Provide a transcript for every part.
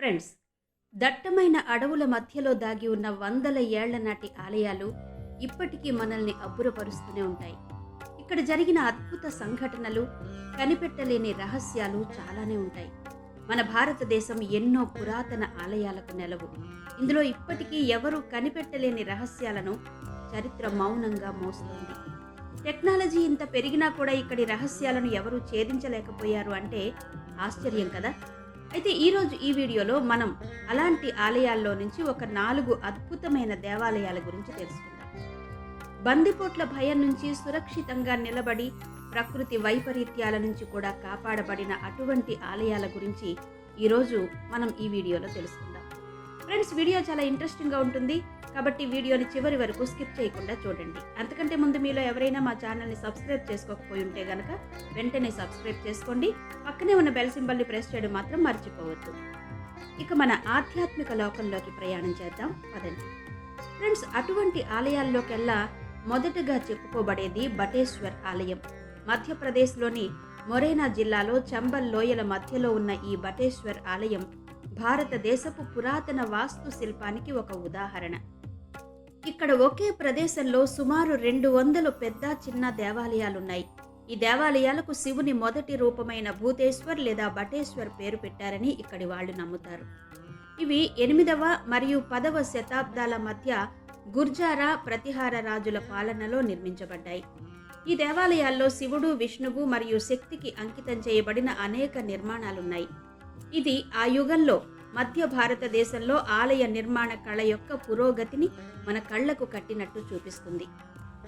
Friends దట్టమైన అడవుల మధ్యలో దాగి ఉన్న వందల ఏళ్ళ నాటి ఆలయాలు ఇప్పటికీ మనల్ని అబ్బురపరుస్తూనే ఉంటాయి. ఇక్కడ జరిగిన అద్భుత సంఘటనలు కనిపెట్టలేని రహస్యాలు చాలానే ఉంటాయి. మన భారతదేశం ఎన్నో పురాతన ఆలయాలకు నెలవు. ఇందులో ఇప్పటికీ ఎవరు కనిపెట్టలేని రహస్యాలను చరిత్ర మౌనంగా మోస్తోంది. టెక్నాలజీ ఇంత పెరిగినా కూడా ఇక్కడి రహస్యాలను ఎవరూ ఛేదించలేకపోయారు అంటే ఆశ్చర్యం కదా? అయితే ఈరోజు ఈ వీడియోలో మనం అలాంటి ఆలయాల్లో నుంచి ఒక నాలుగు అద్భుతమైన దేవాలయాల గురించి తెలుసుకుందాం. బందిపోట్ల భయం నుంచి సురక్షితంగా నిలబడి ప్రకృతి వైపరీత్యాల నుంచి కూడా కాపాడబడిన అటువంటి ఆలయాల గురించి ఈరోజు మనం ఈ వీడియోలో తెలుసుకుందాం. ఫ్రెండ్స్ వీడియో చాలా ఇంట్రెస్టింగ్గా ఉంటుంది. కాబట్టి వీడియోని చివరి వరకు స్కిప్ చేయకుండా చూడండి. అంతకంటే ముందు మీలో ఎవరైనా మా ఛానల్ని సబ్స్క్రైబ్ చేసుకోకపోయి ఉంటే గనక వెంటనే సబ్స్క్రైబ్ చేసుకోండి. పక్కనే ఉన్న బెల్ సింబల్ని ప్రెస్ చేయడం మాత్రం మర్చిపోవద్దు. ఇక మన ఆధ్యాత్మిక లోకంలోకి ప్రయాణం చేద్దాం. పదండి. ఫ్రెండ్స్ అటువంటి ఆలయాల్లోకెల్లా మొదటగా చెప్పుకోబడేది బటేశ్వర్ ఆలయం. మధ్యప్రదేశ్లోని మొరేనా జిల్లాలో చంబల్ లోయల మధ్యలో ఉన్న ఈ బటేశ్వర్ ఆలయం భారతదేశపు పురాతన వాస్తు శిల్పానికి ఒక ఉదాహరణ. ఇక్కడ ఒకే ప్రదేశంలో సుమారు రెండు వందలు పెద్ద చిన్న దేవాలయాలున్నాయి. ఈ దేవాలయాలకు శివుని మొదటి రూపమైన భూతేశ్వర్ లేదా బటేశ్వర్ పేరు పెట్టారని ఇక్కడి వాళ్ళు నమ్ముతారు. ఇవి ఎనిమిదవ మరియు పదవ శతాబ్దాల మధ్య గుర్జారా ప్రతిహార రాజుల పాలనలో నిర్మించబడ్డాయి. ఈ దేవాలయాల్లో శివుడు విష్ణువు మరియు శక్తికి అంకితం చేయబడిన అనేక నిర్మాణాలున్నాయి. ఇది ఆ యుగంలో మధ్య భారతదేశంలో ఆలయ నిర్మాణ కళ యొక్క పురోగతిని మన కళ్ళకు కట్టినట్టు చూపిస్తుంది.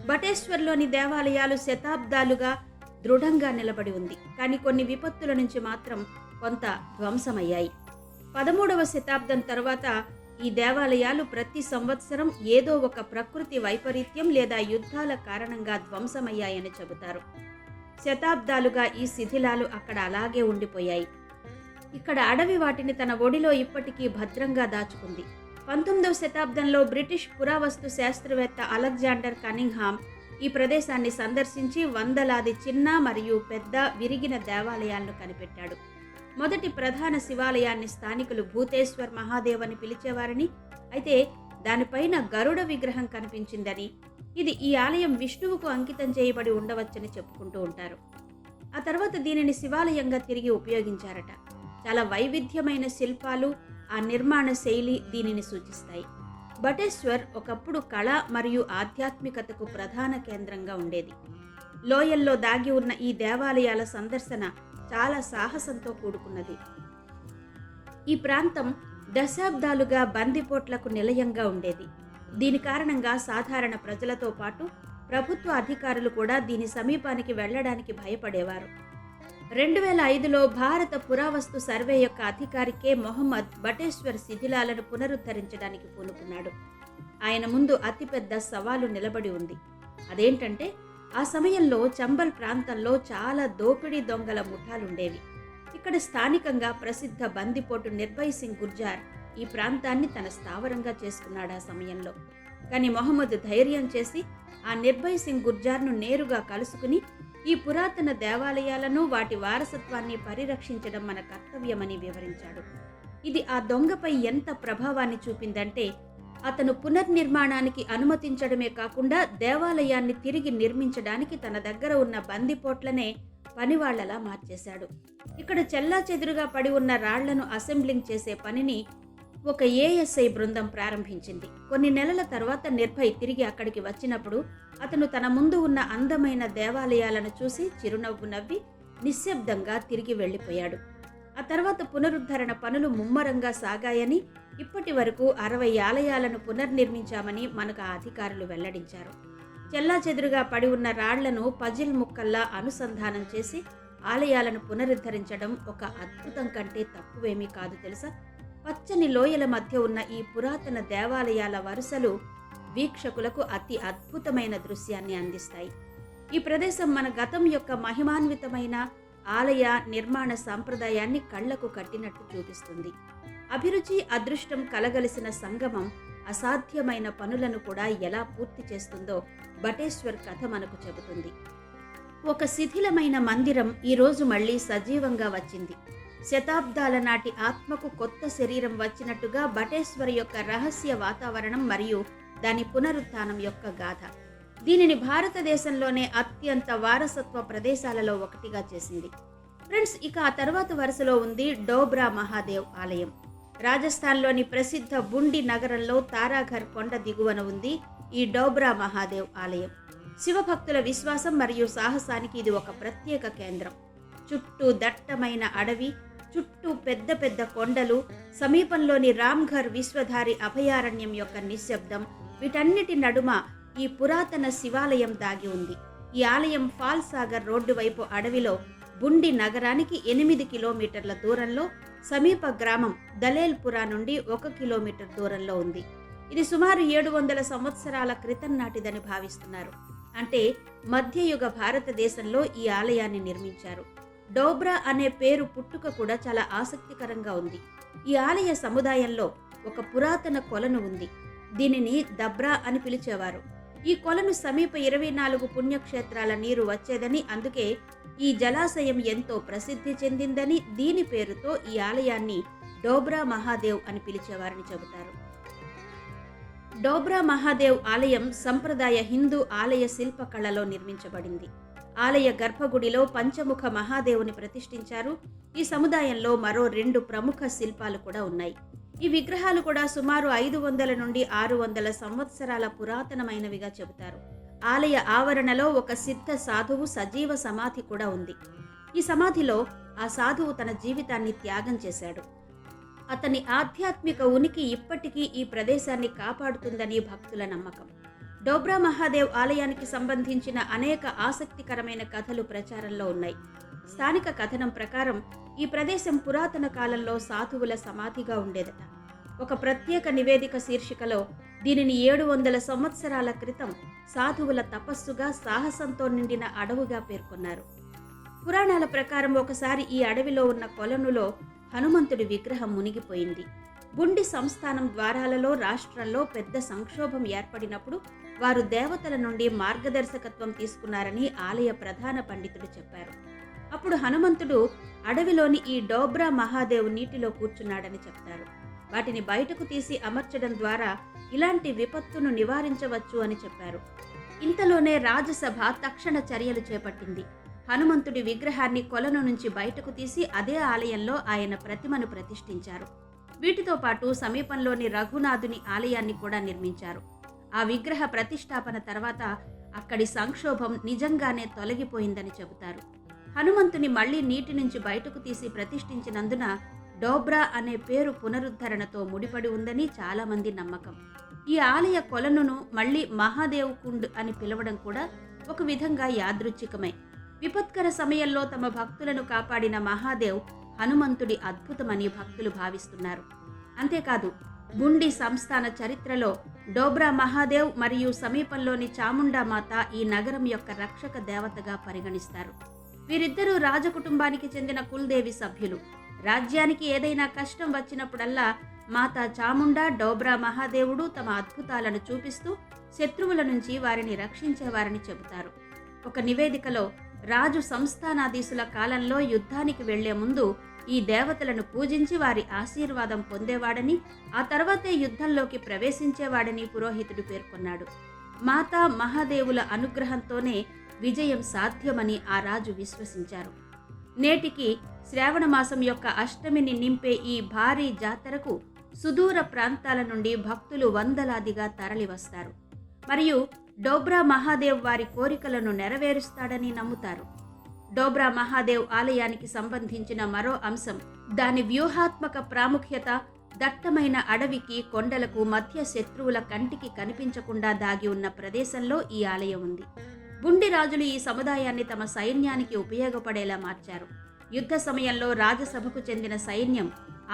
బటేశ్వర్లోని దేవాలయాలు శతాబ్దాలుగా దృఢంగా నిలబడి ఉంది. కానీ కొన్ని విపత్తుల నుంచి మాత్రం కొంత ధ్వంసమయ్యాయి. పదమూడవ శతాబ్దం తర్వాత ఈ దేవాలయాలు ప్రతి సంవత్సరం ఏదో ఒక ప్రకృతి వైపరీత్యం లేదా యుద్ధాల కారణంగా ధ్వంసమయ్యాయని చెబుతారు. శతాబ్దాలుగా ఈ శిథిలాలు అక్కడ అలాగే ఉండిపోయాయి. ఇక్కడ అడవి వాటిని తన ఒడిలో ఇప్పటికీ భద్రంగా దాచుకుంది. పంతొమ్మిదవ శతాబ్దంలో బ్రిటిష్ పురావస్తు శాస్త్రవేత్త అలెగ్జాండర్ కనింగ్హామ్ ఈ ప్రదేశాన్ని సందర్శించి వందలాది చిన్న మరియు పెద్ద విరిగిన దేవాలయాలను కనిపెట్టాడు. మొదటి ప్రధాన శివాలయాన్ని స్థానికులు భూతేశ్వర్ మహాదేవ్ అని పిలిచేవారని అయితే దానిపైన గరుడ విగ్రహం కనిపించిందని ఇది ఈ ఆలయం విష్ణువుకు అంకితం చేయబడి ఉండవచ్చని చెప్పుకుంటూ ఉంటారు. ఆ తర్వాత దీనిని శివాలయంగా తిరిగి ఉపయోగించారట. చాలా వైవిధ్యమైన శిల్పాలు ఆ నిర్మాణ శైలి దీనిని సూచిస్తాయి. బటేశ్వర్ ఒకప్పుడు కళ మరియు ఆధ్యాత్మికతకు ప్రధాన కేంద్రంగా ఉండేది. లోయల్లో దాగి ఉన్న ఈ దేవాలయాల సందర్శన చాలా సాహసంతో కూడుకున్నది. ఈ ప్రాంతం దశాబ్దాలుగా బందిపోట్లకు నిలయంగా ఉండేది. దీని కారణంగా సాధారణ ప్రజలతో పాటు ప్రభుత్వ అధికారులు కూడా దీని సమీపానికి వెళ్ళడానికి భయపడేవారు. రెండు వేల ఐదులో భారత పురావస్తు సర్వే యొక్క అధికారి కె మొహమ్మద్ బటేశ్వర్ శిథిలాలను పునరుద్ధరించడానికి పూనుకున్నాడు. ఆయన ముందు అతిపెద్ద సవాలు నిలబడి ఉంది. అదేంటంటే ఆ సమయంలో చంబల్ ప్రాంతంలో చాలా దోపిడీ దొంగల ముఠాలుండేవి. ఇక్కడ స్థానికంగా ప్రసిద్ధ బందిపోటు నిర్భయ్ సింగ్ గుర్జార్ ఈ ప్రాంతాన్ని తన స్థావరంగా చేసుకున్నాడు ఆ సమయంలో. కానీ మొహమ్మద్ ధైర్యం చేసి ఆ నిర్భయ్ సింగ్ గుర్జార్ను నేరుగా కలుసుకుని ఈ పురాతన దేవాలయాలను వాటి వారసత్వాన్ని పరిరక్షించడం మన కర్తవ్యమని వివరించాడు. ఇది ఆ దొంగపై ఎంత ప్రభావాన్ని చూపిందంటే అతను పునర్నిర్మాణానికి అనుమతించడమే కాకుండా దేవాలయాన్ని తిరిగి నిర్మించడానికి తన దగ్గర ఉన్న బందిపోట్లనే పనివాళ్ళలా మార్చేశాడు. ఇక్కడ చెల్లా చెదురుగా పడి ఉన్న రాళ్ళను అసెంబ్లింగ్ చేసే పనిని ఒక ఏఎస్ఐ బృందం ప్రారంభించింది. కొన్ని నెలల తర్వాత నిర్భయ్ తిరిగి అక్కడికి వచ్చినప్పుడు అతను తన ముందు ఉన్న అందమైన దేవాలయాలను చూసి చిరునవ్వు నవ్వి నిశ్శబ్దంగా తిరిగి వెళ్ళిపోయాడు. ఆ తర్వాత పునరుద్ధరణ పనులు ముమ్మరంగా సాగాయని ఇప్పటి వరకు అరవై ఆలయాలను పునర్నిర్మించామని మనకు ఆ అధికారులు వెల్లడించారు. చెల్లాచెదురుగా పడి ఉన్న రాళ్ళను పజిల్ ముక్కల్లా అనుసంధానం చేసి ఆలయాలను పునరుద్ధరించడం ఒక అద్భుతం కంటే తక్కువేమీ కాదు తెలుసా? పచ్చని లోయల మధ్య ఉన్న ఈ పురాతన దేవాలయాల వరుసలు వీక్షకులకు అతి అద్భుతమైన దృశ్యాన్ని అందిస్తాయి. ఈ ప్రదేశం మన గతం యొక్క మహిమాన్వితమైన ఆలయ నిర్మాణ సాంప్రదాయాన్ని కళ్ళకు కట్టినట్టు చూపిస్తుంది. అభిరుచి అదృష్టం కలగలిసిన సంగమం అసాధ్యమైన పనులను కూడా ఎలా పూర్తి చేస్తుందో బటేశ్వర్ కథ మనకు చెబుతుంది. ఒక శిథిలమైన మందిరం ఈరోజు మళ్ళీ సజీవంగా వచ్చింది. శతాబ్దాల నాటి ఆత్మకు కొత్త శరీరం వచ్చినట్టుగా బటేశ్వర్ యొక్క రహస్య వాతావరణం మరియు దాని పునరుత్థానం యొక్క గాథ. దీనిని భారతదేశంలోనే అత్యంత వారసత్వ ప్రదేశాలలో ఒకటిగా చేసింది. ఫ్రెండ్స్ ఇక ఆ తర్వాత వరుసలో ఉంది డోబ్రా మహాదేవ్ ఆలయం. రాజస్థాన్లోని ప్రసిద్ధ బుండి నగరంలో తారాఘర్ కొండ దిగువన ఉంది ఈ డోబ్రా మహాదేవ్ ఆలయం. శివభక్తుల విశ్వాసం మరియు సాహసానికి ఇది ఒక ప్రత్యేక కేంద్రం. చుట్టూ దట్టమైన అడవి చుట్టూ పెద్ద పెద్ద కొండలు సమీపంలోని రామ్ఘర్ విశ్వధారి అభయారణ్యం యొక్క నిశ్శబ్దం వీటన్నిటి నడుమ ఈ పురాతన శివాలయం దాగి ఉంది. ఈ ఆలయం ఫాల్ సాగర్ రోడ్డు వైపు అడవిలో బుండి నగరానికి ఎనిమిది కిలోమీటర్ల దూరంలో సమీప గ్రామం దలేల్పురా నుండి ఒక కిలోమీటర్ దూరంలో ఉంది. ఇది సుమారు ఏడు వందల సంవత్సరాల క్రితం నాటిదని భావిస్తున్నారు. అంటే మధ్యయుగ భారతదేశంలో ఈ ఆలయాన్ని నిర్మించారు. డోబ్రా అనే పేరు పుట్టుక కూడా చాలా ఆసక్తికరంగా ఉంది. ఈ ఆలయ సముదాయంలో ఒక పురాతన కొలను ఉంది. దీనిని దబ్రా అని పిలిచేవారు. ఈ కొలను సమీప ఇరవై నాలుగు పుణ్యక్షేత్రాల నీరు వచ్చేదని అందుకే ఈ జలాశయం ఎంతో ప్రసిద్ధి చెందిందని దీని పేరుతో ఈ ఆలయాన్ని డోబ్రా మహాదేవ్ అని పిలిచేవారని చెబుతారు. డోబ్రా మహాదేవ్ ఆలయం సంప్రదాయ హిందూ ఆలయ శిల్పకళలో నిర్మించబడింది. ఆలయ గర్భగుడిలో పంచముఖ మహాదేవుని ప్రతిష్ఠించారు. ఈ సముదాయంలో మరో రెండు ప్రముఖ శిల్పాలు కూడా ఉన్నాయి. ఈ విగ్రహాలు కూడా సుమారు ఐదు వందల నుండి ఆరు వందల సంవత్సరాల పురాతనమైనవిగా చెబుతారు. ఆలయ ఆవరణలో ఒక సిద్ధ సాధువు సజీవ సమాధి కూడా ఉంది. ఈ సమాధిలో ఆ సాధువు తన జీవితాన్ని త్యాగం చేశాడు. అతని ఆధ్యాత్మిక ఉనికి ఇప్పటికీ ఈ ప్రదేశాన్ని కాపాడుతుందని భక్తుల నమ్మకం. డోబ్రా మహాదేవ్ ఆలయానికి సంబంధించిన అనేక ఆసక్తికరమైన కథలు ప్రచారంలో ఉన్నాయి. స్థానిక కథనం ప్రకారం ఈ ప్రదేశం పురాతన కాలంలో సాధువుల సమాధిగా ఉండేదట. ఒక ప్రత్యేక నివేదిక శీర్షికలో దీనిని ఏడు వందల సంవత్సరాల క్రితం సాధువుల తపస్సుగా సాహసంతో నిండిన అడవుగా పేర్కొన్నారు. పురాణాల ప్రకారం ఒకసారి ఈ అడవిలో ఉన్న కొలనులో హనుమంతుడి విగ్రహం మునిగిపోయింది. గుండి సంస్థానం ద్వారాలలో రాష్ట్రంలో పెద్ద సంక్షోభం ఏర్పడినప్పుడు వారు దేవతల నుండి మార్గదర్శకత్వం తీసుకున్నారని ఆలయ ప్రధాన పండితుడు చెప్పారు. అప్పుడు హనుమంతుడు అడవిలోని ఈ డోబ్రా మహాదేవ్ నీటిలో కూర్చున్నాడని చెప్తారు. వాటిని బయటకు తీసి అమర్చడం ద్వారా ఇలాంటి విపత్తును నివారించవచ్చు అని చెప్పారు. ఇంతలోనే రాజసభ తక్షణ చర్యలు చేపట్టింది. హనుమంతుడి విగ్రహాన్ని కొలను నుంచి బయటకు తీసి అదే ఆలయంలో ఆయన ప్రతిమను ప్రతిష్ఠించారు. వీటితో పాటు సమీపంలోని రఘునాథుని ఆలయాన్ని కూడా నిర్మించారు. ఆ విగ్రహ ప్రతిష్టాపన తర్వాత అక్కడి సంక్షోభం నిజంగానే తొలగిపోయిందని చెబుతారు. హనుమంతుని మళ్ళీ నీటి నుంచి బయటకు తీసి ప్రతిష్ఠించినందున డోబ్రా అనే పేరు పునరుద్ధరణతో ముడిపడి ఉందని చాలామంది నమ్మకం. ఈ ఆలయ కొలనును మళ్ళీ మహాదేవ్ కుండ్ అని పిలవడం కూడా ఒక విధంగా యాదృచ్ఛికమే. విపత్కర సమయంలో తమ భక్తులను కాపాడిన మహాదేవ్ హనుమంతుడి అద్భుతమని భక్తులు భావిస్తున్నారు. అంతేకాదు బుండి సంస్థాన చరిత్రలో డోబ్రా మహాదేవ్ మరియు సమీపంలోని చాముండా మాత ఈ నగరం యొక్క రక్షక దేవతగా పరిగణిస్తారు. వీరిద్దరూ రాజకుటుంబానికి చెందిన కుల్దేవి సభ్యులు. రాజ్యానికి ఏదైనా కష్టం వచ్చినప్పుడల్లా మాత చాముండా డోబ్రా మహాదేవుడు తమ అద్భుతాలను చూపిస్తూ శత్రువుల నుంచి వారిని రక్షించేవారని చెబుతారు. ఒక నివేదికలో రాజు సంస్థానాధీశుల కాలంలో యుద్ధానికి వెళ్ళే ముందు ఈ దేవతలను పూజించి వారి ఆశీర్వాదం పొందేవాడని ఆ తర్వాతే యుద్ధంలోకి ప్రవేశించేవాడని పురోహితుడు పేర్కొన్నాడు. మాతా మహాదేవుల అనుగ్రహంతోనే విజయం సాధ్యమని ఆ రాజు విశ్వసించారు. నేటికి శ్రావణ మాసం యొక్క అష్టమిని నింపే ఈ భారీ జాతరకు సుదూర ప్రాంతాల నుండి భక్తులు వందలాదిగా తరలివస్తారు. మరియు డోబ్రా మహాదేవ్ వారి కోరికలను నెరవేరుస్తాడని నమ్ముతారు. డోబ్రా మహాదేవ్ ఆలయానికి సంబంధించిన మరో అంశం. దాని వ్యూహాత్మక ప్రాముఖ్యత దట్టమైన అడవికి కొండలకు మధ్య శత్రువుల కంటికి కనిపించకుండా దాగి ఉన్న ప్రదేశంలో ఈ ఆలయం ఉంది. బుండి రాజులు ఈ సముదాయాన్ని తమ సైన్యానికి ఉపయోగపడేలా మార్చారు. యుద్ధ సమయంలో రాజసభకు చెందిన సైన్యం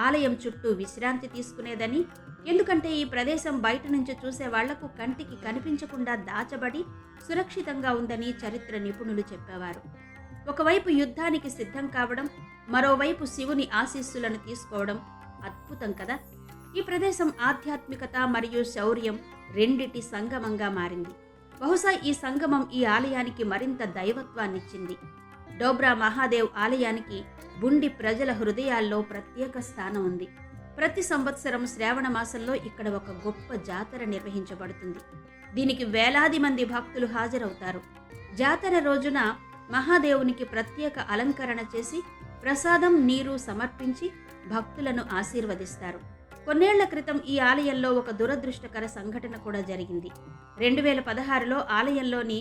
ఆలయం చుట్టూ విశ్రాంతి తీసుకునేదని ఎందుకంటే ఈ ప్రదేశం బయట నుంచి చూసే వాళ్ళకు కంటికి కనిపించకుండా దాచబడి సురక్షితంగా ఉందని చరిత్ర నిపుణులు చెప్పేవారు. ఒకవైపు యుద్ధానికి సిద్ధం కావడం మరోవైపు శివుని ఆశీస్సులను తీసుకోవడం అద్భుతం కదా? ఈ ప్రదేశం ఆధ్యాత్మికత మరియు శౌర్యం రెండిటి సంగమంగా మారింది. బహుశా ఈ సంగమం ఈ ఆలయానికి మరింత దైవత్వాన్నిచ్చింది. డోబ్రా మహాదేవ్ ఆలయానికి బుండి ప్రజల హృదయాల్లో ప్రత్యేక స్థానం ఉంది. ప్రతి సంవత్సరం శ్రావణ మాసంలో ఇక్కడ ఒక గొప్ప జాతర నిర్వహించబడుతుంది. దీనికి వేలాది మంది భక్తులు హాజరవుతారు. జాతర రోజున మహాదేవునికి ప్రత్యేక అలంకరణ చేసి ప్రసాదం నీరు సమర్పించి భక్తులను ఆశీర్వదిస్తారు. కొన్నేళ్ళ క్రితం ఈ ఆలయంలో ఒక దురదృష్టకర సంఘటన కూడా జరిగింది. రెండు వేల పదహారులో ఆలయంలోని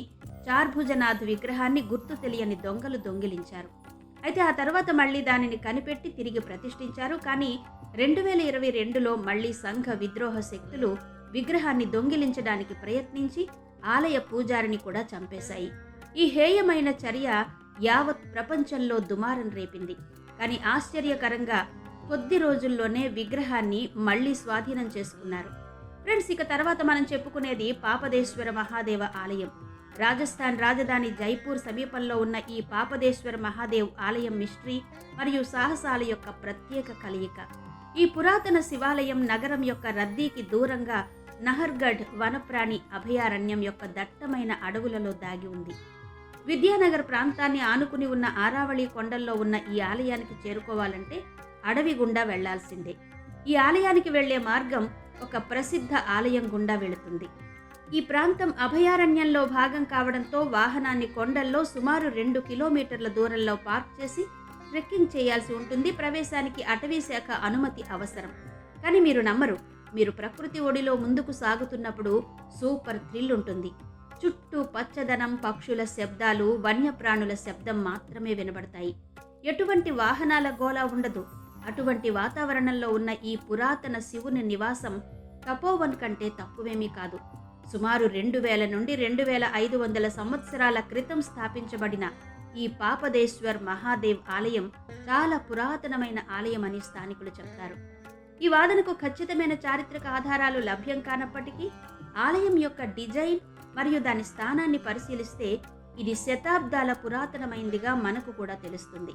చార్భుజనాథ్ విగ్రహాన్ని గుర్తు తెలియని దొంగలు దొంగిలించారు. అయితే ఆ తర్వాత మళ్ళీ దానిని కనిపెట్టి తిరిగి ప్రతిష్ఠించారు. కానీ రెండు వేల ఇరవై రెండులో మళ్ళీ సంఘ విద్రోహ శక్తులు విగ్రహాన్ని దొంగిలించడానికి ప్రయత్నించి ఆలయ పూజారిని కూడా చంపేశాయి. ఈ హేయమైన చర్య యావత్ ప్రపంచంలో దుమారం రేపింది. కానీ ఆశ్చర్యకరంగా కొద్ది రోజుల్లోనే విగ్రహాన్ని మళ్ళీ స్వాధీనం చేసుకున్నారు. ఫ్రెండ్స్ ఇక తర్వాత మనం చెప్పుకునేది పాపదేశ్వర మహాదేవ ఆలయం. రాజస్థాన్ రాజధాని జైపూర్ సమీపంలో ఉన్న ఈ పాపదేశ్వర మహాదేవ్ ఆలయం మిస్ట్రీ మరియు సాహసాల యొక్క ప్రత్యేక కలయిక. ఈ పురాతన శివాలయం నగరం యొక్క రద్దీకి దూరంగా నహర్గఢ్ వనప్రాణి అభయారణ్యం యొక్క దట్టమైన అడవులలో దాగి ఉంది. విద్యానగర్ ప్రాంతాన్ని ఆనుకుని ఉన్న ఆరావళి కొండల్లో ఉన్న ఈ ఆలయానికి చేరుకోవాలంటే అడవి గుండా వెళ్ళాల్సిందే. ఈ ఆలయానికి వెళ్ళే మార్గం ఒక ప్రసిద్ధ ఆలయం గుండా వెళుతుంది. ఈ ప్రాంతం అభయారణ్యంలో భాగం కావడంతో వాహనాన్ని కొండల్లో సుమారు రెండు కిలోమీటర్ల దూరంలో పార్క్ చేసి ట్రెక్కింగ్ చేయాల్సి ఉంటుంది. ప్రవేశానికి అటవీ శాఖ అనుమతి అవసరం. కానీ మీరు నమ్మరు మీరు ప్రకృతి ఒడిలో ముందుకు సాగుతున్నప్పుడు సూపర్ థ్రిల్ ఉంటుంది. చుట్టూ పచ్చదనం పక్షుల శబ్దాలు వన్యప్రాణుల శబ్దం మాత్రమే వినబడతాయి. ఎటువంటి వాహనాల గోళ ఉండదు. అటువంటి వాతావరణంలో ఉన్న ఈ పురాతన శివుని నివాసం తపోవన్ కంటే తక్కువేమీ కాదు. సుమారు రెండు వేల నుండి రెండు వేల ఐదు వందల సంవత్సరాల క్రితం స్థాపించబడిన ఈ పాపదేశ్వర్ మహాదేవ్ ఆలయం చాలా పురాతనమైన ఆలయం అని స్థానికులు చెప్తారు. ఈ వాదనకు ఖచ్చితమైన చారిత్రక ఆధారాలు లభ్యం కానప్పటికీ ఆలయం యొక్క డిజైన్ మరియు దాని స్థానాన్ని పరిశీలిస్తే ఇది శతాబ్దాల పురాతనమైందిగా మనకు కూడా తెలుస్తుంది.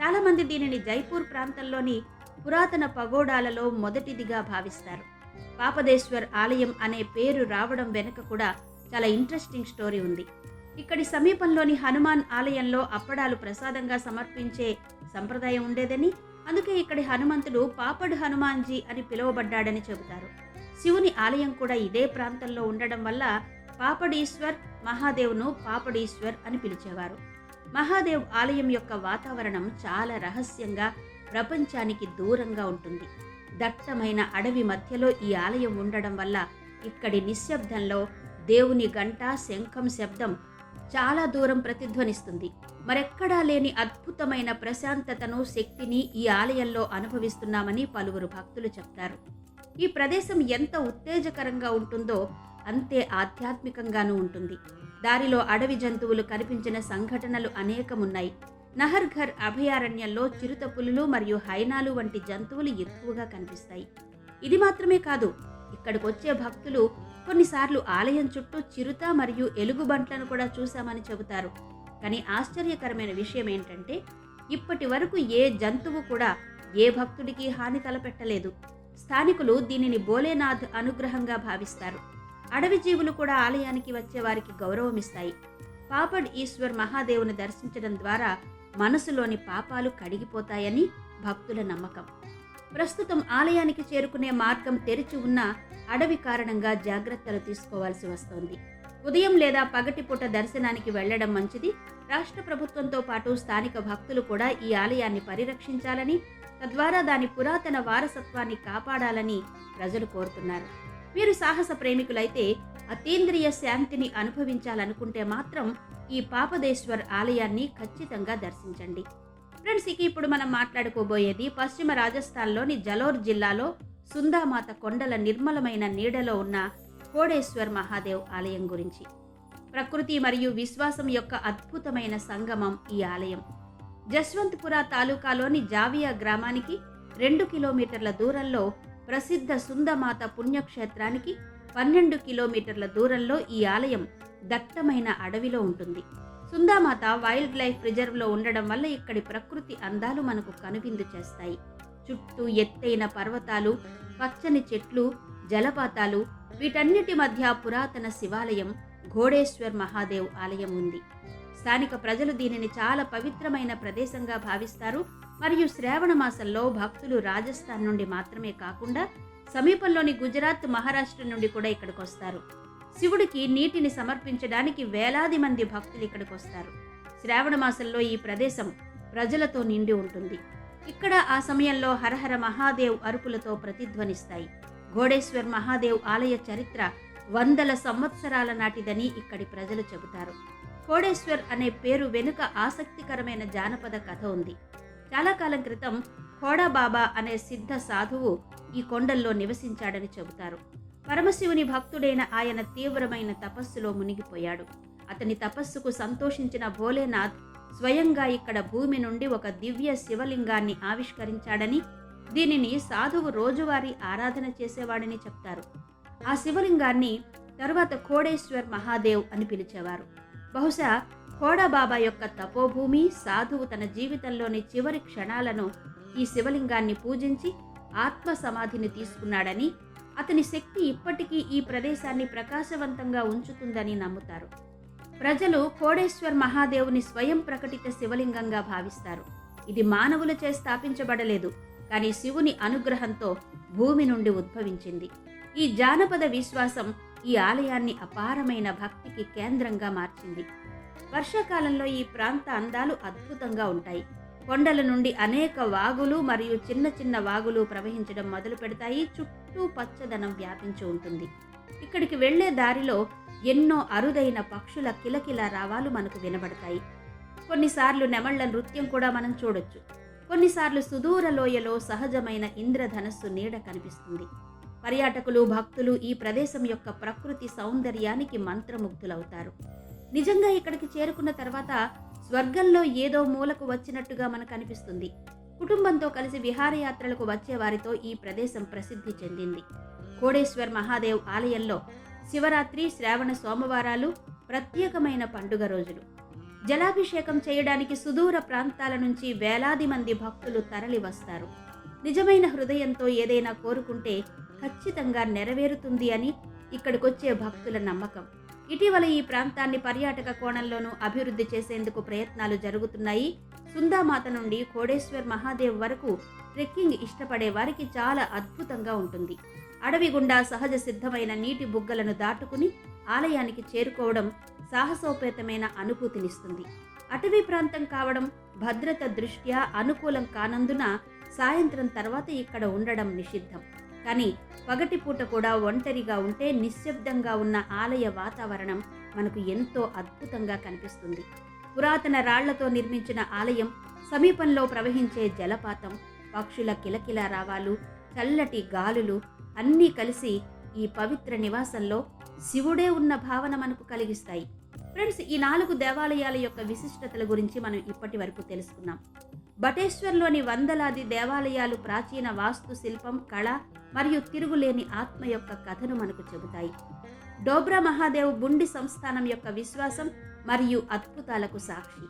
చాలామంది దీనిని జైపూర్ ప్రాంతంలోని పురాతన పగోడాలలో మొదటిదిగా భావిస్తారు. పాపదేశ్వర్ ఆలయం అనే పేరు రావడం వెనుక కూడా చాలా ఇంట్రెస్టింగ్ స్టోరీ ఉంది. ఇక్కడి సమీపంలోని హనుమాన్ ఆలయంలో అప్పడాలు ప్రసాదంగా సమర్పించే సంప్రదాయం ఉండేదని అందుకే ఇక్కడి హనుమంతుడు పాపడ్ హనుమాన్జీ అని పిలువబడ్డాడని చెబుతారు. శివుని ఆలయం కూడా ఇదే ప్రాంతంలో ఉండడం వల్ల పాపడీశ్వర్ మహాదేవ్ను పాపడీశ్వర్ అని పిలిచేవారు. మహాదేవ్ ఆలయం యొక్క వాతావరణం చాలా రహస్యంగా ప్రపంచానికి దూరంగా ఉంటుంది. దట్టమైన అడవి మధ్యలో ఈ ఆలయం ఉండడం వల్ల ఇక్కడి నిశ్శబ్దంలో దేవుని గంట శంఖం శబ్దం చాలా దూరం ప్రతిధ్వనిస్తుంది. మరెక్కడా లేని అద్భుతమైన ప్రశాంతతను శక్తిని ఈ ఆలయంలో అనుభవిస్తున్నామని పలువురు భక్తులు చెప్తారు. ఈ ప్రదేశం ఎంత ఉత్తేజకరంగా ఉంటుందో అంతే ఆధ్యాత్మికంగానూ ఉంటుంది. దారిలో అడవి జంతువులు కనిపించిన సంఘటనలు అనేకమున్నాయి. నహర్ఘర్ అభయారణ్యంలో చిరుత పులులు మరియు హైనాలు వంటి జంతువులు ఎక్కువగా కనిపిస్తాయి. ఇది మాత్రమే కాదు ఇక్కడికి వచ్చే భక్తులు కొన్నిసార్లు ఆలయం చుట్టూ చిరుత మరియు ఎలుగుబంట్లను కూడా చూశామని చెబుతారు. కానీ ఆశ్చర్యకరమైన విషయం ఏంటంటే ఇప్పటి వరకు ఏ జంతువు కూడా ఏ భక్తుడికి హాని తలపెట్టలేదు. స్థానికులు దీనిని భోలేనాథ్ అనుగ్రహంగా భావిస్తారు. అడవి జీవులు కూడా ఆలయానికి వచ్చే వారికి గౌరవమిస్తాయి. పాపడ్ ఈశ్వర్ మహాదేవుని దర్శించడం ద్వారా మనసులోని పాపాలు కడిగిపోతాయని భక్తుల నమ్మకం. ప్రస్తుతం ఆలయానికి చేరుకునే మార్గం తెరిచి ఉన్న అడవి కారణంగా జాగ్రత్తలు తీసుకోవాల్సి వస్తోంది. ఉదయం లేదా పగటిపూట దర్శనానికి వెళ్ళడం మంచిది. రాష్ట్ర ప్రభుత్వంతో పాటు స్థానిక భక్తులు కూడా ఈ ఆలయాన్ని పరిరక్షించాలని తద్వారా దాని పురాతన వారసత్వాన్ని కాపాడాలని ప్రజలు కోరుతున్నారు. మీరు సాహస ప్రేమికులైతే అతీంద్రియ శాంతిని అనుభవించాలనుకుంటే మాత్రం ఈ పాపదేశ్వర్ ఆలయాన్ని ఖచ్చితంగా దర్శించండి. ఫ్రెండ్స్ ఇక ఇప్పుడు మనం మాట్లాడుకోబోయేది పశ్చిమ రాజస్థాన్లోని జలోర్ జిల్లాలో సుందామాత కొండల నిర్మలమైన నీడలో ఉన్న కోడేశ్వర్ మహాదేవ్ ఆలయం గురించి. ప్రకృతి మరియు విశ్వాసం యొక్క అద్భుతమైన సంగమం ఈ ఆలయం. జస్వంత్పుర తాలూకాలోని జావియా గ్రామానికి రెండు కిలోమీటర్ల దూరంలో ప్రసిద్ధ సుందమాత పుణ్యక్షేత్రానికి పన్నెండు కిలోమీటర్ల దూరంలో ఈ ఆలయం దట్టమైన అడవిలో ఉంటుంది. సుందామాత వైల్డ్ లైఫ్ రిజర్వ్లో ఉండడం వల్ల ఇక్కడి ప్రకృతి అందాలు మనకు కనువిందు చేస్తాయి. చుట్టూ ఎత్తైన పర్వతాలు పచ్చని చెట్లు జలపాతాలు వీటన్నిటి మధ్య పురాతన శివాలయం ఘోడేశ్వర్ మహాదేవ్ ఆలయం ఉంది. స్థానిక ప్రజలు దీనిని చాలా పవిత్రమైన ప్రదేశంగా భావిస్తారు. మరియు శ్రావణ మాసంలో భక్తులు రాజస్థాన్ నుండి మాత్రమే కాకుండా సమీపంలోని గుజరాత్ మహారాష్ట్ర నుండి కూడా ఇక్కడికి వస్తారు. శివుడికి నీటిని సమర్పించడానికి వేలాది మంది భక్తులు ఇక్కడికి వస్తారు. శ్రావణ మాసంలో ఈ ప్రదేశం ప్రజలతో నిండి ఉంటుంది. ఇక్కడ ఆ సమయంలో హరహర మహాదేవ్ అరుపులతో ప్రతిధ్వనిస్తాయి. ఘోడేశ్వర్ మహాదేవ్ ఆలయ చరిత్ర వందల సంవత్సరాల నాటిదని ఇక్కడి ప్రజలు చెబుతారు. కోడేశ్వర్ అనే పేరు వెనుక ఆసక్తికరమైన జానపద కథ ఉంది. చాలా కాలం క్రితం కోడబాబా అనే సిద్ధ సాధువు ఈ కొండల్లో నివసించాడని చెబుతారు. పరమశివుని భక్తుడైన ఆయన తీవ్రమైన తపస్సులో మునిగిపోయాడు. అతని తపస్సుకు సంతోషించిన భోలేనాథ్ స్వయంగా ఇక్కడ భూమి నుండి ఒక దివ్య శివలింగాన్ని ఆవిష్కరించాడని దీనిని సాధువు రోజువారీ ఆరాధన చేసేవాడని చెప్తారు. ఆ శివలింగాన్ని తరువాత కోడేశ్వర్ మహాదేవ్ అని పిలిచేవారు. బహుశా కోడబాబా యొక్క తపోభూమి సాధువు తన జీవితంలోని చివరి క్షణాలను ఈ శివలింగాన్ని పూజించి ఆత్మ సమాధిని తీసుకున్నాడని అతని శక్తి ఇప్పటికీ ఈ ప్రదేశాన్ని ప్రకాశవంతంగా ఉంచుతుందని నమ్ముతారు. ప్రజలు కోడేశ్వర్ మహాదేవుని స్వయం ప్రకటిత శివలింగంగా భావిస్తారు. ఇది మానవులచే స్థాపించబడలేదు కానీ శివుని అనుగ్రహంతో భూమి నుండి ఉద్భవించింది. ఈ జానపద విశ్వాసం ఈ ఆలయాన్ని అపారమైన భక్తికి కేంద్రంగా మార్చింది. వర్షాకాలంలో ఈ ప్రాంత అందాలు అద్భుతంగా ఉంటాయి. కొండల నుండి అనేక వాగులు మరియు చిన్న చిన్న వాగులు ప్రవహించడం మొదలు పెడతాయి. చుట్టూ పచ్చదనం వ్యాపించి ఉంటుంది. ఇక్కడికి వెళ్ళే దారిలో ఎన్నో అరుదైన పక్షుల కిలకిల రావాలు మనకు వినబడతాయి. కొన్నిసార్లు నెమళ్ళ నృత్యం కూడా మనం చూడొచ్చు. కొన్నిసార్లు సుదూర లోయలో సహజమైన ఇంద్రధనస్సు నీడ కనిపిస్తుంది. పర్యాటకులు భక్తులు ఈ ప్రదేశం యొక్క ప్రకృతి సౌందర్యానికి మంత్రముగ్ధులవుతారు. నిజంగా ఇక్కడికి చేరుకున్న తర్వాత స్వర్గంలో ఏదో మూలకు వచ్చినట్టుగా మనకు అనిపిస్తుంది. కుటుంబంతో కలిసి విహారయాత్రలకు వచ్చే వారితో ఈ ప్రదేశం ప్రసిద్ధి చెందింది. కోడేశ్వర్ మహాదేవ్ ఆలయంలో శివరాత్రి శ్రావణ సోమవారాలు ప్రత్యేకమైన పండుగ రోజులు. జలాభిషేకం చేయడానికి సుదూర ప్రాంతాల నుంచి వేలాది మంది భక్తులు తరలి వస్తారు నిజమైన హృదయంతో ఏదైనా కోరుకుంటే ఖచ్చితంగా నెరవేరుతుంది అని ఇక్కడికొచ్చే భక్తుల నమ్మకం. ఇటీవల ఈ ప్రాంతాన్ని పర్యాటక కోణంలోనూ అభివృద్ధి చేసేందుకు ప్రయత్నాలు జరుగుతున్నాయి. సుందామాత నుండి కోడేశ్వర్ మహాదేవ్ వరకు ట్రెక్కింగ్ ఇష్టపడే వారికి చాలా అద్భుతంగా ఉంటుంది. అడవి గుండా సహజ సిద్ధమైన నీటి బుగ్గలను దాటుకుని ఆలయానికి చేరుకోవడం సాహసోపేతమైన అనుభూతినిస్తుంది. అటవీ ప్రాంతం కావడం భద్రత దృష్ట్యా అనుకూలం కానందున సాయంత్రం తర్వాత ఇక్కడ ఉండడం నిషిద్ధం. కానీ పగటిపూట కూడా ఒంటరిగా ఉంటే నిశ్శబ్దంగా ఉన్న ఆలయ వాతావరణం మనకు ఎంతో అద్భుతంగా కనిపిస్తుంది. పురాతన రాళ్ళతో నిర్మించిన ఆలయం సమీపంలో ప్రవహించే జలపాతం పక్షుల కిలకిల రావాలు చల్లటి గాలులు అన్నీ కలిసి ఈ పవిత్ర నివాసంలో శివుడే ఉన్న భావన మనకు కలిగిస్తాయి. ఫ్రెండ్స్ ఈ నాలుగు దేవాలయాల యొక్క విశిష్టతల గురించి మనం ఇప్పటి వరకు తెలుసుకున్నాం. బటేశ్వర్లోని వందలాది దేవాలయాలు ప్రాచీన వాస్తు శిల్పం కళ మరియు తిరుగులేని ఆత్మ యొక్క కథను మనకు చెబుతాయి. డోబ్రా మహాదేవ్ బుండి సంస్థానం యొక్క విశ్వాసం మరియు అద్భుతాలకు సాక్షి.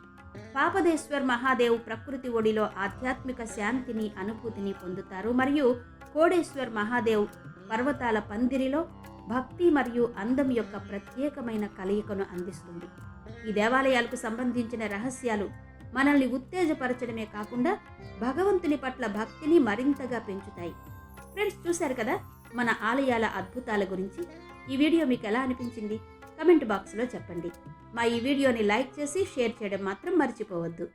పాపదేశ్వర్ మహాదేవ్ ప్రకృతి ఒడిలో ఆధ్యాత్మిక శాంతిని అనుభూతిని పొందుతారు మరియు కోడేశ్వర్ మహాదేవ్ పర్వతాల పందిరిలో భక్తి మరియు అందం యొక్క ప్రత్యేకమైన కలయికను అందిస్తుంది. ఈ దేవాలయాలకు సంబంధించిన రహస్యాలు మనల్ని ఉత్తేజపరచడమే కాకుండా భగవంతుని పట్ల భక్తిని మరింతగా పెంచుతాయి. ఫ్రెండ్స్ చూశారు కదా? మన ఆలయాల అద్భుతాల గురించి. ఈ వీడియో మీకు ఎలా అనిపించింది? కమెంట్ బాక్స్లో చెప్పండి. మా ఈ వీడియోని లైక్ చేసి షేర్ చేయడం మాత్రం మర్చిపోవద్దు.